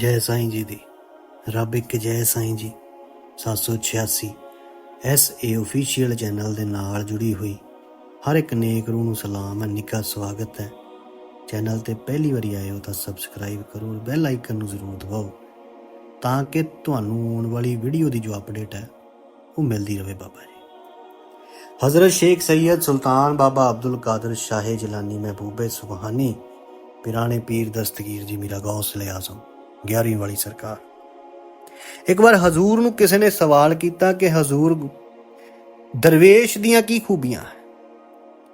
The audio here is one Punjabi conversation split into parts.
ਜੈ ਸਾਈ ਜੀ ਦੀ। ਰੱਬ ਇੱਕ ਜੈ ਸਾਈਂ ਜੀ। 786 ਐਸ ਏ ਅਫੀਸ਼ੀਅਲ ਚੈਨਲ ਦੇ ਨਾਲ ਜੁੜੀ ਹੋਈ। ਹਰ ਇੱਕ ਨੇਕ ਰੂਹ ਨੂੰ ਸਲਾਮ ਹੈ ਨਿੱਕਾ ਸਵਾਗਤ ਹੈ। ਚੈਨਲ ਤੇ ਪਹਿਲੀ ਵਾਰੀ ਆਏ ਹੋ ਤਾਂ ਸਬਸਕ੍ਰਾਈਬ ਕਰੋ ਬੈਲ ਆਈਕਨ ਨੂੰ ਜ਼ਰੂਰ ਦਬਾਓ ਤਾਂ ਕਿ ਤੁਹਾਨੂੰ ਆਉਣ ਵਾਲੀ ਵੀਡੀਓ ਦੀ ਜੋ ਅਪਡੇਟ ਹੈ, ਉਹ ਮਿਲਦੀ ਰਹੇ ਬਾਬਾ ਜੀ। ਹਜ਼ਰਤ ਸ਼ੇਖ ਸੈਦ ਸੁਲਤਾਨ ਬਾਬਾ ਅਬਦੁਲ ਕਾਦਰ ਸ਼ਾਹੇ ਜਲਾਨੀ ਮਹਿਬੂਬੇ ਸੁਭਾਨੀ ਪਿਰਾਣੇ ਪੀਰ ਦਸਤਗੀਰ ਜੀ, ਮੇਰਾ ਗੌਸਲੇ ਆਜ਼ਮ 11ਵੀਂ ਵਾਲੀ ਸਰਕਾਰ। ਇੱਕ ਵਾਰ ਹਜ਼ੂਰ ਨੂੰ ਕਿਸੇ ਨੇ ਸਵਾਲ ਕੀਤਾ ਕਿ ਹਜ਼ੂਰ ਦਰਵੇਸ਼ ਦੀਆਂ ਕੀ ਖੂਬੀਆਂ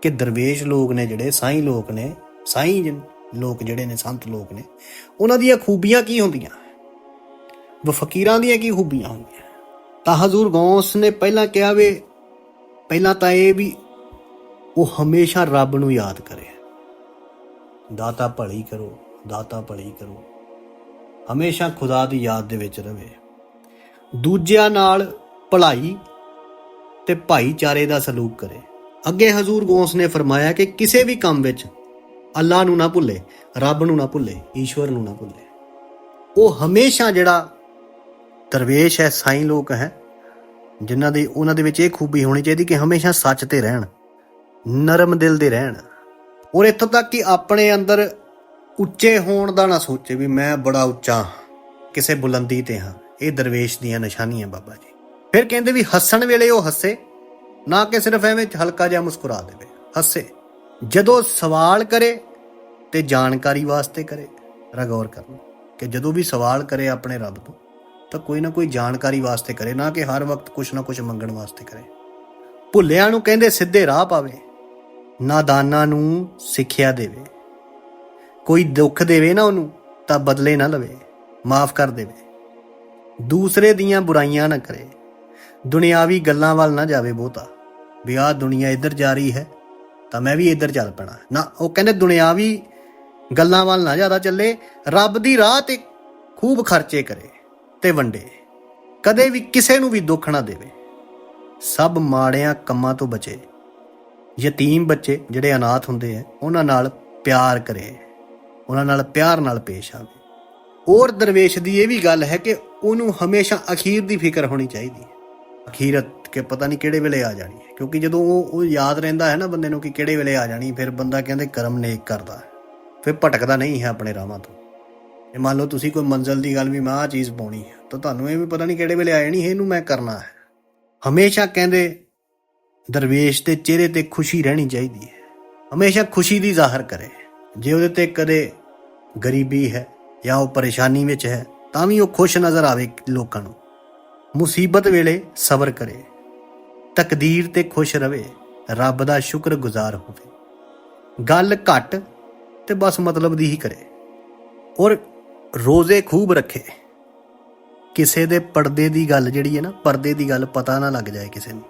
ਕਿ ਦਰਵੇਸ਼ ਲੋਕ ਨੇ ਜਿਹੜੇ, ਸਾਈਂ ਲੋਕ ਨੇ, ਸਾਈਂ ਲੋਕ ਜਿਹੜੇ ਨੇ, ਸੰਤ ਲੋਕ ਨੇ, ਉਹਨਾਂ ਦੀਆਂ ਖੂਬੀਆਂ ਕੀ ਹੁੰਦੀਆਂ ਉਹ ਫਕੀਰਾਂ ਦੀਆਂ ਕੀ ਖੂਬੀਆਂ ਹੁੰਦੀਆਂ ਤਾਂ ਹਜ਼ੂਰ ਗੌਸ ਨੇ ਪਹਿਲਾਂ ਕਿਹਾ ਵੇ, ਪਹਿਲਾਂ ਤਾਂ ਇਹ ਵੀ ਉਹ ਹਮੇਸ਼ਾ ਰੱਬ ਨੂੰ ਯਾਦ ਕਰੇ। ਦਾਤਾ ਭਲੀ ਕਰੋ, ਦਾਤਾ ਭਲੀ ਕਰੋ। ਹਮੇਸ਼ਾ ਖੁਦਾ ਦੀ ਯਾਦ ਦੇ ਵਿੱਚ ਰਵੇ। ਦੂਜਿਆਂ ਨਾਲ ਭਲਾਈ ਤੇ ਭਾਈਚਾਰੇ ਦਾ ਸਲੂਕ ਕਰੇ। ਅੱਗੇ ਹਜ਼ੂਰ ਗੌਸ ਨੇ ਫਰਮਾਇਆ ਕਿ ਕਿਸੇ ਵੀ ਕੰਮ ਵਿੱਚ ਅੱਲਾ ਨੂੰ ਨਾ ਭੁੱਲੇ, ਰੱਬ ਨੂੰ ਨਾ ਭੁੱਲੇ, ਈਸ਼ਵਰ ਨੂੰ ਨਾ ਭੁੱਲੇ। ਉਹ ਹਮੇਸ਼ਾ ਜਿਹੜਾ ਦਰਵੇਸ਼ ਹੈ, ਸਾਈਂ ਲੋਕ ਹੈ, ਜਿਨ੍ਹਾਂ ਦੀ ਉਹਨਾਂ ਦੇ ਵਿੱਚ ਇਹ ਖੂਬੀ ਹੋਣੀ ਚਾਹੀਦੀ ਕਿ ਹਮੇਸ਼ਾ ਸੱਚ ਤੇ ਰਹਿਣ, ਨਰਮ ਦਿਲ ਦੇ ਰਹਿਣ। ਔਰ ਇੱਥੋਂ ਤੱਕ ਕਿ ਆਪਣੇ ਅੰਦਰ ਉੱਚੇ ਹੋਣ ਦਾ ਨਾ ਸੋਚੇ ਵੀ ਮੈਂ ਬੜਾ ਉੱਚਾ ਹਾਂ, ਕਿਸੇ ਬੁਲੰਦੀ ਤੇ ਹਾਂ। ਇਹ ਦਰਵੇਸ਼ ਦੀਆਂ ਨਿਸ਼ਾਨੀਆਂ ਬਾਬਾ ਜੀ। ਫਿਰ ਕਹਿੰਦੇ ਵੀ ਹੱਸਣ ਵੇਲੇ ਉਹ ਹੱਸੇ ਨਾ ਕਿ ਸਿਰਫ ਐਵੇਂ ਹਲਕਾ ਜਿਹਾ ਮੁਸਕਰਾ ਦੇਵੇ। ਹੱਸੇ। ਜਦੋਂ ਸਵਾਲ ਕਰੇ ਤੇ ਜਾਣਕਾਰੀ ਵਾਸਤੇ ਕਰੇ ਰਗੌਰ ਕਰਨਾ। ਕਿ ਜਦੋਂ ਵੀ ਸਵਾਲ ਕਰੇ ਆਪਣੇ ਰੱਬ ਤੋਂ ਤਾਂ ਕੋਈ ਨਾ ਕੋਈ ਜਾਣਕਾਰੀ ਵਾਸਤੇ ਕਰੇ ਨਾ ਕਿ ਹਰ ਵਕਤ ਕੁਛ ਨਾ ਕੁਛ ਮੰਗਣ ਵਾਸਤੇ ਕਰੇ। ਭੁੱਲਿਆਂ ਨੂੰ ਕਹਿੰਦੇ ਸਿੱਧੇ ਰਾਹ ਪਾਵੇ ਨਾਦਾਨਾਂ ਨੂੰ ਸਿੱਖਿਆ ਦੇਵੇ। ਕੋਈ ਦੁੱਖ ਦੇਵੇ ਨਾ ਉਹਨੂੰ, ਤਾਂ ਬਦਲੇ ਨਾ ਲਵੇ, ਮਾਫ ਕਰ ਦੇਵੇ। ਦੂਸਰੇ ਦੀਆਂ ਬੁਰਾਈਆਂ ਨਾ ਕਰੇ। ਦੁਨਿਆਵੀ ਗੱਲਾਂ ਵੱਲ ਨਾ ਜਾਵੇ ਬਹੁਤਾ। ਵੀ ਆਹ ਦੁਨੀਆ ਇੱਧਰ ਜਾ ਰਹੀ ਹੈ, ਤਾਂ ਮੈਂ ਵੀ ਇੱਧਰ ਚੱਲ ਪੈਣਾ। ਨਾ, ਉਹ ਕਹਿੰਦੇ ਦੁਨਿਆਵੀ ਗੱਲਾਂ ਵੱਲ ਨਾ ਜ਼ਿਆਦਾ ਚੱਲੇ, ਰੱਬ ਦੀ ਰਾਹ ਤੇ ਖੂਬ ਖਰਚੇ ਕਰੇ ਤੇ ਵੰਡੇ। ਕਦੇ ਵੀ ਕਿਸੇ ਨੂੰ ਵੀ ਦੁੱਖ ਨਾ ਦੇਵੇ। ਸਭ ਮਾੜਿਆਂ ਕੰਮਾਂ ਤੋਂ ਬਚੇ। ਯਤੀਮ ਬੱਚੇ ਜਿਹੜੇ ਅਨਾਥ ਹੁੰਦੇ ਆ, ਉਹਨਾਂ ਨਾਲ ਪਿਆਰ ਕਰੇ। ਉਹਨਾਂ ਨਾਲ ਪਿਆਰ ਨਾਲ ਪੇਸ਼ ਆਵੇ। ਔਰ ਦਰਵੇਸ਼ ਦੀ ਇਹ ਵੀ ਗੱਲ ਹੈ ਕਿ ਉਹਨੂੰ ਹਮੇਸ਼ਾ ਅਖੀਰ ਦੀ ਫਿਕਰ ਹੋਣੀ ਚਾਹੀਦੀ ਹੈ। ਅਖੀਰਤ ਕਿ ਪਤਾ ਨਹੀਂ ਕਿਹੜੇ ਵੇਲੇ ਆ ਜਾਣੀ ਹੈ। ਕਿਉਂਕਿ ਜਦੋਂ ਉਹ ਉਹ ਯਾਦ ਰਹਿੰਦਾ ਹੈ ਨਾ ਬੰਦੇ ਨੂੰ ਕਿ ਕਿਹੜੇ ਵੇਲੇ ਆ ਜਾਣੀ, ਫਿਰ ਬੰਦਾ ਕਹਿੰਦੇ ਕਰਮ ਨੇਕ ਕਰਦਾ ਹੈ। ਫਿਰ ਭਟਕਦਾ ਨਹੀਂ ਹੈ ਆਪਣੇ ਰਾਹਾਂ ਤੋਂ। ਇਹ ਮੰਨ ਲਓ ਤੁਸੀਂ ਕੋਈ ਮੰਜ਼ਲ ਦੀ ਗੱਲ ਵੀ ਮੈਂ ਆਹ ਚੀਜ਼ ਪਾਉਣੀ ਹੈ, ਤਾਂ ਤੁਹਾਨੂੰ ਇਹ ਵੀ ਪਤਾ ਨਹੀਂ ਕਿਹੜੇ ਵੇਲੇ ਆ ਜਾਣੀ ਹੈ ਇਹਨੂੰ ਮੈਂ ਕਰਨਾ ਹੈ। ਹਮੇਸ਼ਾ ਕਹਿੰਦੇ ਦਰਵੇਸ਼ ਦੇ ਚਿਹਰੇ ਤੇ ਖੁਸ਼ੀ ਰਹਿਣੀ ਚਾਹੀਦੀ ਹੈ। ਹਮੇਸ਼ਾ ਖੁਸ਼ੀ ਦੀ ਜ਼ਾਹਰ ਕਰੇ। ਜੇ ਉਹਦੇ ਤੇ ਕਦੇ ਗਰੀਬੀ ਹੈ ਜਾਂ ਉਹ ਪਰੇਸ਼ਾਨੀ ਵਿੱਚ ਹੈ, ਤਾਂ ਵੀ ਉਹ ਖੁਸ਼ ਨਜ਼ਰ ਆਵੇ ਲੋਕਾਂ ਨੂੰ। ਮੁਸੀਬਤ ਵੇਲੇ ਸਬਰ ਕਰੇ। ਤਕਦੀਰ ਤੇ ਖੁਸ਼ ਰਵੇ। ਰੱਬ ਦਾ ਸ਼ੁਕਰਗੁਜ਼ਾਰ ਹੋਵੇ। ਗੱਲ ਘੱਟ ਤੇ ਬਸ ਮਤਲਬ ਦੀ ਹੀ ਕਰੇ। ਔਰ ਰੋਜ਼ੇ ਖੂਬ ਰੱਖੇ। ਕਿਸੇ ਦੇ ਪਰਦੇ ਦੀ ਗੱਲ ਜਿਹੜੀ ਹੈ ਨਾ, ਪਰਦੇ ਦੀ ਗੱਲ ਪਤਾ ਨਾ ਲੱਗ ਜਾਏ ਕਿਸੇ ਨੂੰ।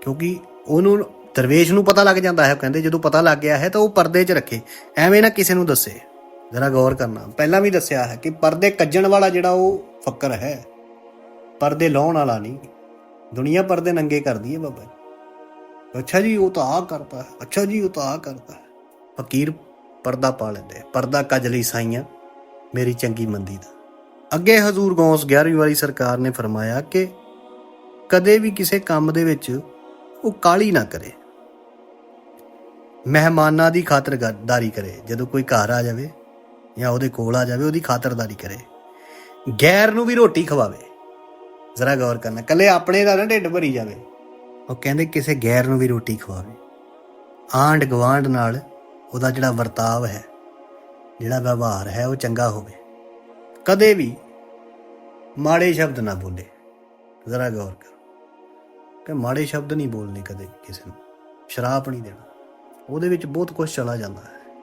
ਕਿਉਂਕਿ ਉਹਨੂੰ ਦਰਵੇਸ਼ ਨੂੰ ਪਤਾ ਲੱਗ ਜਾਂਦਾ ਹੈ ਕਹਿੰਦੇ ਜਦੋਂ ਪਤਾ ਲੱਗ ਗਿਆ ਹੈ ਤਾਂ ਉਹ ਪਰਦੇ 'ਚ ਰੱਖੇ। ਐਵੇਂ ਨਾ ਕਿਸੇ ਨੂੰ ਦੱਸੇ। ਜ਼ਰਾ ਗੌਰ ਕਰਨਾ। ਪਹਿਲਾਂ ਵੀ ਦੱਸਿਆ ਹੈ ਕਿ ਪਰਦੇ ਕੱਜਣ ਵਾਲਾ ਜਿਹੜਾ ਉਹ ਫੱਕਰ ਹੈ। ਪਰਦੇ ਲਾਉਣ ਵਾਲਾ ਨਹੀਂ। ਦੁਨੀਆ ਪਰਦੇ ਨੰਗੇ ਕਰਦੀ ਹੈ ਬਾਬਾ ਜੀ। ਅੱਛਾ ਜੀ, ਉਹ ਤਾਂ ਆ ਕਰਦਾ ਹੈ। ਅੱਛਾ ਜੀ, ਉਹ ਤਾਂ ਆ ਕਰਦਾ ਹੈ। ਫਕੀਰ ਪਰਦਾ ਪਾ ਲੈਂਦੇ ਪਰਦਾ ਕੱਜ ਲਈ ਸਾਈਆਂ। ਮੇਰੀ ਚੰਗੀ ਮੰਦੀ ਦਾ। ਅੱਗੇ ਹਜ਼ੂਰ ਗੌਸ 11ਵੀਂ ਵਾਲੀ ਸਰਕਾਰ ਨੇ ਫਰਮਾਇਆ ਕਿ ਕਦੇ ਵੀ ਕਿਸੇ ਕੰਮ ਦੇ ਵਿੱਚ ਉਹ ਕਾਲੀ ਨਾ ਕਰੇ। ਮਹਿਮਾਨਾਂ ਦੀ ਖਾਤਰਦਾਰੀ ਕਰੇ, ਜਦੋਂ ਕੋਈ ਘਰ ਆ ਜਾਵੇ ਜਾਂ ਉਹਦੇ ਕੋਲ ਆ ਜਾਵੇ, ਉਹਦੀ ਖਾਤਰਦਾਰੀ ਕਰੇ। ਗੈਰ ਨੂੰ ਵੀ ਰੋਟੀ ਖਵਾਵੇ। ਜ਼ਰਾ ਗੌਰ ਕਰਨਾ ਕੱਲੇ ਆਪਣੇ ਦਾ ਨਾ ਢਿੱਡ ਭਰੀ ਜਾਵੇ। ਉਹ ਕਹਿੰਦੇ ਕਿਸੇ ਗੈਰ ਨੂੰ ਵੀ ਰੋਟੀ ਖਵਾਵੇ। ਆਂਡ ਗਵਾਂਡ ਨਾਲ ਉਹਦਾ ਜਿਹੜਾ ਵਰਤਾਵ ਹੈ, ਜਿਹੜਾ ਵਿਵਹਾਰ ਹੈ, ਉਹ ਚੰਗਾ ਹੋਵੇ। ਕਦੇ ਵੀ ਮਾੜੇ ਸ਼ਬਦ ਨਾ ਬੋਲੇ। ਜ਼ਰਾ ਗੌਰ ਕਰੋ। ਕਿ ਮਾੜੇ ਸ਼ਬਦ ਨਹੀਂ ਬੋਲਨੇ ਕਦੇ ਕਿਸੇ ਨੂੰ। ਸ਼ਰਾਪ ਨਹੀਂ ਦੇਣਾ। ਉਹਦੇ ਵਿੱਚ ਬਹੁਤ ਕੁਝ ਚਲਾ ਜਾਂਦਾ ਹੈ।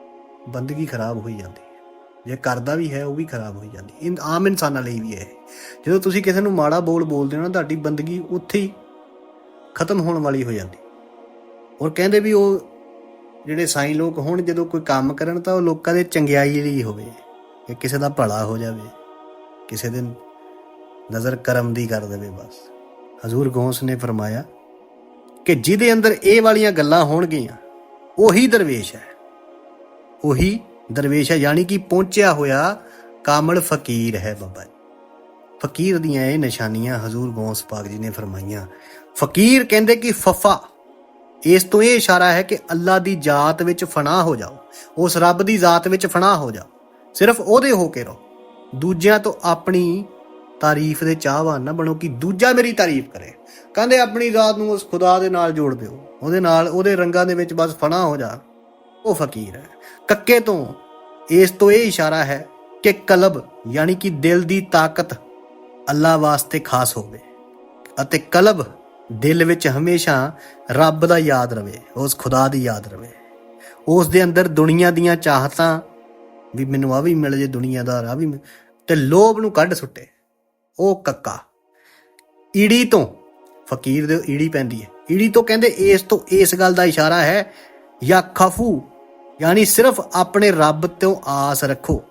ਬੰਦਗੀ ਖਰਾਬ ਹੋਈ ਜਾਂਦੀ ਹੈ। ਜੇ ਕਰਦਾ ਵੀ ਹੈ, ਉਹ ਵੀ ਖਰਾਬ ਹੋਈ ਜਾਂਦੀ ਇਨ ਆਮ ਇਨਸਾਨਾਂ ਲਈ ਵੀ ਹੈ। ਇਹ। ਜਦੋਂ ਤੁਸੀਂ ਕਿਸੇ ਨੂੰ ਮਾੜਾ ਬੋਲ ਬੋਲਦੇ ਹੋ ਨਾ, ਤੁਹਾਡੀ ਬੰਦਗੀ ਉੱਥੇ ਹੀ ਖਤਮ ਹੋਣ ਵਾਲੀ ਹੋ ਜਾਂਦੀ। ਔਰ ਕਹਿੰਦੇ ਵੀ ਉਹ ਜਿਹੜੇ ਸਾਈਂ ਲੋਕ ਹੋਣ, ਜਦੋਂ ਕੋਈ ਕੰਮ ਕਰਨ ਤਾਂ ਉਹ ਲੋਕਾਂ ਦੇ ਚੰਗਿਆਈ ਲਈ ਹੋਵੇ। ਕਿ ਕਿਸੇ ਦਾ ਭਲਾ ਹੋ ਜਾਵੇ। ਕਿਸੇ ਦੇ ਨਜ਼ਰ ਕਰਮ ਦੀ ਕਰ ਦੇਵੇ ਬਸ। ਹਜ਼ੂਰ ਗੌਸ ਨੇ ਫਰਮਾਇਆ ਕਿ ਜਿਹਦੇ ਅੰਦਰ ਇਹ ਵਾਲੀਆਂ ਗੱਲਾਂ ਹੋਣਗੀਆਂ ਉਹੀ ਦਰਵੇਸ਼ ਹੈ। ਉਹੀ ਦਰਵੇਸ਼ ਹੈ, ਯਾਨੀ ਕਿ ਪਹੁੰਚਿਆ ਹੋਇਆ ਕਾਮਲ ਫਕੀਰ ਹੈ ਬਾਬਾ ਜੀ। ਫਕੀਰ ਦੀਆਂ ਇਹ ਨਿਸ਼ਾਨੀਆਂ ਹਜ਼ੂਰ ਗੌਸ ਪਾਕ ਜੀ ਨੇ ਫਰਮਾਈਆਂ। ਫਕੀਰ ਕਹਿੰਦੇ ਕਿ ਫਫਾ, ਇਸ ਤੋਂ ਇਹ ਇਸ਼ਾਰਾ ਹੈ ਕਿ ਅੱਲਾ ਦੀ ਜਾਤ ਵਿੱਚ ਫਨਾ ਹੋ ਜਾਓ, ਉਸ ਰੱਬ ਦੀ ਜ਼ਾਤ ਵਿੱਚ ਫਨਾ ਹੋ ਜਾਓ। ਸਿਰਫ ਉਹਦੇ ਹੋ ਕੇ ਰਹੋ। ਦੂਜਿਆਂ ਤੋਂ ਆਪਣੀ ਤਾਰੀਫ ਦੇ ਚਾਹਵਾਨ ਨਾ ਬਣੋ ਕਿ ਦੂਜਾ ਮੇਰੀ ਤਾਰੀਫ ਕਰੇ। ਕਹਿੰਦੇ ਆਪਣੀ ਜ਼ਾਤ ਨੂੰ ਉਸ ਖੁਦਾ ਦੇ ਨਾਲ ਜੋੜ ਦਿਓ। ਉਹਦੇ ਨਾਲ ਉਹਦੇ ਰੰਗਾਂ ਦੇ ਵਿੱਚ ਬਸ ਫਣਾ ਹੋ ਜਾ। ਉਹ ਫਕੀਰ ਹੈ। ਕੱਕੇ ਤੋਂ ਇਸ ਤੋਂ ਇਹ ਇਸ਼ਾਰਾ ਹੈ ਕਿ ਕਲਬ ਯਾਨੀ ਕਿ ਦਿਲ ਦੀ ਤਾਕਤ ਅੱਲਾ ਵਾਸਤੇ ਖਾਸ ਹੋਵੇ ਅਤੇ ਕਲਬ ਦਿਲ ਵਿੱਚ ਹਮੇਸ਼ਾ ਰੱਬ ਦਾ ਯਾਦ ਰਵੇ, ਉਸ ਖੁਦਾ ਦੀ ਯਾਦ ਰਵੇ। ਉਸ ਦੇ ਅੰਦਰ ਦੁਨੀਆ ਦੀਆਂ ਚਾਹਤਾਂ ਵੀ ਮੈਨੂੰ ਆ ਵੀ ਮਿਲ ਜੇ ਦੁਨੀਆ ਦਾ ਆ ਵੀ ਮਿਲ- ਤੇ ਲੋਭ ਨੂੰ ਕੱਢ ਸੁੱਟੇ। ਉਹ ਕੱਕਾ। ਈੜੀ ਤੋਂ ਫਕੀਰ ਦੇ ਈੜੀ ਪੈਂਦੀ ਹੈ। ਈੜੀ ਤੋਂ ਕਹਿੰਦੇ ਇਸ ਤੋਂ ਇਸ ਗੱਲ ਦਾ ਇਸ਼ਾਰਾ ਹੈ ਜਾਂ ਖਫੂ, ਯਾਨੀ ਸਿਰਫ ਆਪਣੇ ਰੱਬ ਤੋਂ ਆਸ ਰੱਖੋ।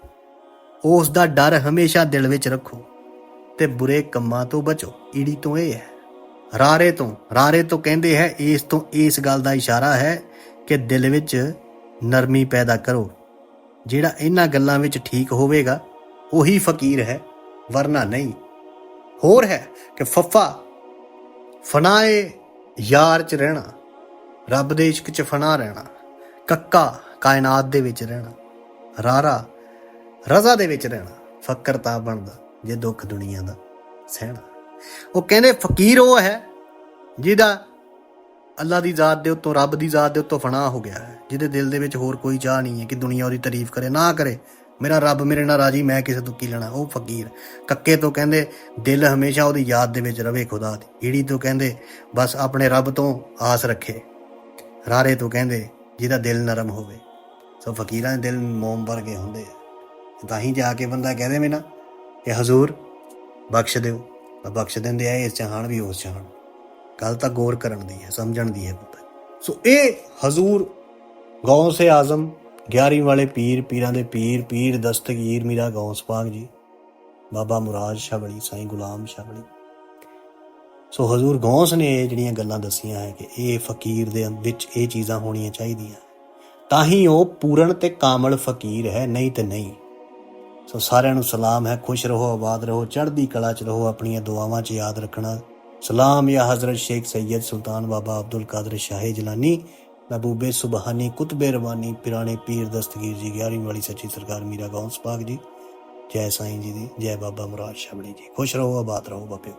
ਉਸ ਦਾ ਡਰ ਹਮੇਸ਼ਾ ਦਿਲ ਵਿੱਚ ਰੱਖੋ ਤੇ ਬੁਰੇ ਕੰਮਾਂ ਤੋਂ ਬਚੋ। ਈੜੀ ਤੋਂ ਇਹ ਹੈ, ਰਾਰੇ ਤੋਂ ਰਾਰੇ ਤੋਂ ਕਹਿੰਦੇ ਹੈ, ਇਸ ਤੋਂ ਇਸ ਗੱਲ ਦਾ ਇਸ਼ਾਰਾ ਹੈ ਕਿ ਦਿਲ ਵਿੱਚ ਨਰਮੀ ਪੈਦਾ ਕਰੋ। ਜਿਹੜਾ ਇਹਨਾਂ ਗੱਲਾਂ ਵਿੱਚ ਠੀਕ ਹੋਵੇਗਾ, ਉਹੀ ਫਕੀਰ ਹੈ, ਵਰਨਾ ਨਹੀਂ। ਹੋਰ ਹੈ ਕਿ ਫੱਫਾ, ਫਨਾਏ ਯਾਰ ਚ ਰਹਿਣਾ, ਰੱਬ ਦੇ ਇਸ਼ਕ ਚ ਫਨਾ ਰਹਿਣਾ, ਕੱਕਾ ਕਾਇਨਾਤ ਦੇ ਵਿੱਚ ਰਹਿਣਾ, ਰਾਰਾ ਰਜ਼ਾ ਦੇ ਵਿੱਚ ਰਹਿਣਾ, ਫਕਰ ਤਾਂ ਬਣਦਾ ਜੇ ਦੁੱਖ ਦੁਨੀਆ ਦਾ ਸਹਿਣਾ। ਉਹ ਕਹਿੰਦੇ ਫਕੀਰ ਉਹ ਹੈ ਜਿਹਦਾ ਅੱਲਾ ਦੀ ਜ਼ਾਤ ਦੇ ਉੱਤੋਂ, ਰੱਬ ਦੀ ਜ਼ਾਤ ਦੇ ਉੱਤੋਂ ਫਨਾ ਹੋ ਗਿਆ ਹੈ, ਜਿਹਦੇ ਦਿਲ ਦੇ ਵਿੱਚ ਹੋਰ ਕੋਈ ਚਾਹ ਨਹੀਂ ਹੈ ਕਿ ਦੁਨੀਆ ਉਹਦੀ ਤਾਰੀਫ ਕਰੇ, ਨਾ ਕਰੇ। ਮੇਰਾ ਰੱਬ ਮੇਰੇ ਨਾਲ ਰਾਜੀ, ਮੈਂ ਕਿਸੇ ਤੋਂ ਕੀ ਲੈਣਾ? ਉਹ ਫਕੀਰ। ਕੱਕੇ ਤੋਂ ਕਹਿੰਦੇ, ਦਿਲ ਹਮੇਸ਼ਾ ਉਹਦੀ ਯਾਦ ਦੇ ਵਿੱਚ ਰਵੇ ਖੁਦਾ ਦੀ। ਈੜੀ ਤੋਂ ਕਹਿੰਦੇ, ਬਸ ਆਪਣੇ ਰੱਬ ਤੋਂ ਆਸ ਰੱਖੇ। ਰਾਰੇ ਤੋਂ ਕਹਿੰਦੇ, ਜਿਹਦਾ ਦਿਲ ਨਰਮ ਹੋਵੇ। ਸੋ ਫਕੀਰਾਂ ਦੇ ਦਿਲ ਮੋਮ ਵਰਗੇ ਹੁੰਦੇ ਆ। ਤਾਂ ਹੀ ਜਾ ਕੇ ਬੰਦਾ ਕਹਿ ਦੇਵੇ ਨਾ ਕਿ ਹਜ਼ੂਰ, ਬਖਸ਼ ਦਿਓ। ਤਾਂ ਬਖਸ਼ ਦਿੰਦੇ ਆ, ਇਸ ਚਾਹਣ ਵੀ ਉਸ ਚਾਹਣ ਗੱਲ ਤਾਂ ਗੌਰ ਕਰਨ ਦੀ ਹੈ, ਸਮਝਣ ਦੀ ਹੈ ਸੋ ਇਹ ਹਜ਼ੂਰ ਗੌਸ ਏ ਆਜ਼ਮ 11ਵੀਂ ਵਾਲੇ ਪੀਰ ਪੀਰਾਂ ਦੇ ਪੀਰ ਪੀਰ ਦਸਤਗੀਰ ਮੀਰਾ ਗੌਸ ਪਾਕ ਜੀ, ਬਾਬਾ ਮੁਰਾਦ ਸ਼ਾਬਲੀ ਸਾਈਂ ਗੁਲਾਮ ਸ਼ਾਬਲੀ ਸੋ ਹਜ਼ੂਰ ਗੌਸ ਨੇ ਇਹ ਜਿਹੜੀਆਂ ਗੱਲਾਂ ਦੱਸੀਆਂ ਹੈ ਕਿ ਇਹ ਫਕੀਰ ਦੇ ਵਿੱਚ ਇਹ ਚੀਜ਼ਾਂ ਹੋਣੀਆਂ ਚਾਹੀਦੀਆਂ। ਤਾਂ ਹੀ ਉਹ ਪੂਰਨ ਤੇ ਕਾਮਲ ਫਕੀਰ ਹੈ, ਨਹੀਂ ਤੇ ਨਹੀਂ। ਸੋ ਸਾਰਿਆਂ ਨੂੰ ਸਲਾਮ ਹੈ, ਖੁਸ਼ ਰਹੋ, ਆਬਾਦ ਰਹੋ, ਚੜ੍ਹਦੀ ਕਲਾ ਚ ਰਹੋ, ਆਪਣੀਆਂ ਦੁਆਵਾਂ ਚ ਯਾਦ ਰੱਖਣਾ। ਸਲਾਮ ਯਾ ਹਜ਼ਰਤ ਸ਼ੇਖ ਸੈयद ਸੁਲਤਾਨ ਬਾਬਾ ਅਬਦੁਲ ਕਾਦਰ ਸ਼ਾਹ ਜਲਾਨੀ ਮਹਿਬੂਬੇ ਸੁਬਹਾਨੀ ਕੁਤਬੇ ਰਵਾਨੀ, ਪਿਰਾਣੇ ਪੀਰ ਦਸਤਗੀਰ ਜੀ 11ਵੀਂ ਵਾਲੀ ਸੱਚੀ ਸਰਕਾਰ ਮੀਰਾ ਗੌਂਸ ਪਾਕ ਜੀ। ਜੈ ਸਾਈਂ ਜੀ ਦੀ, ਜੈ ਬਾਬਾ ਮੁਰਾਦ ਸ਼ਬਲੀ ਜੀ। ਖੁਸ਼ ਰਹੋ, ਆਬਾਦ ਰਹੋ ਬਾਪਿਓ